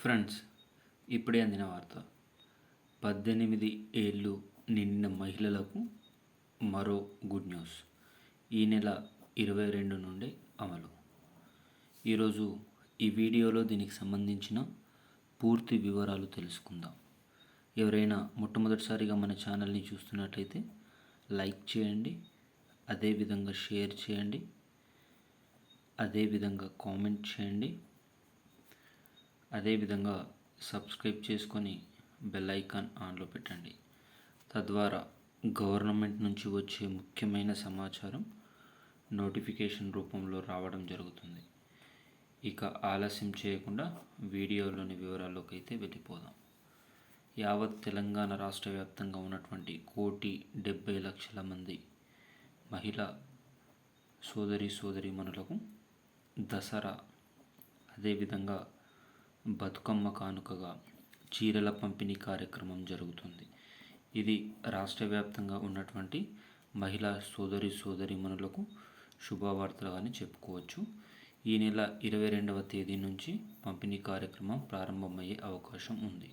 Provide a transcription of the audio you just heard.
Friends ఇప్పుడే అందిన వార్త. పద్దెనిమిది ఏళ్ళు నిండిన మహిళలకు మరో గుడ్ న్యూస్. ఈ నెల ఇరవై రెండు నుండి అమలు. ఈరోజు ఈ వీడియోలో దీనికి సంబంధించిన పూర్తి వివరాలు తెలుసుకుందాం. ఎవరైనా మొట్టమొదటిసారిగా మన ఛానల్ని చూస్తున్నట్లయితే లైక్ చేయండి అదేవిధంగా షేర్ చేయండి అదేవిధంగా కామెంట్ చేయండి. అదేవిధంగా సబ్స్క్రైబ్ చేసుకొని బెల్ ఐకాన్ ఆన్లో పెట్టండి. తద్వారా గవర్నమెంట్ నుంచి వచ్చే ముఖ్యమైన సమాచారం నోటిఫికేషన్ రూపంలో రావడం జరుగుతుంది. ఇక ఆలస్యం చేయకుండా వీడియోలోని వివరాల్లోకి అయితే వెళ్ళిపోదాం. యావత్ తెలంగాణ రాష్ట్ర వ్యాప్తంగా ఉన్నటువంటి కోటి డెబ్బై లక్షల మంది మహిళ సోదరి సోదరిమణులకు దసరా అదేవిధంగా బతుకమ్మ కానుకగా చీరల పంపిణీ కార్యక్రమం జరుగుతుంది. ఇది రాష్ట్ర వ్యాప్తంగా ఉన్నటువంటి మహిళా సోదరి సోదరిమణులకు శుభవార్తలు అని చెప్పుకోవచ్చు. ఈ నెల ఇరవై రెండవ తేదీ నుంచి పంపిణీ కార్యక్రమం ప్రారంభమయ్యే అవకాశం ఉంది.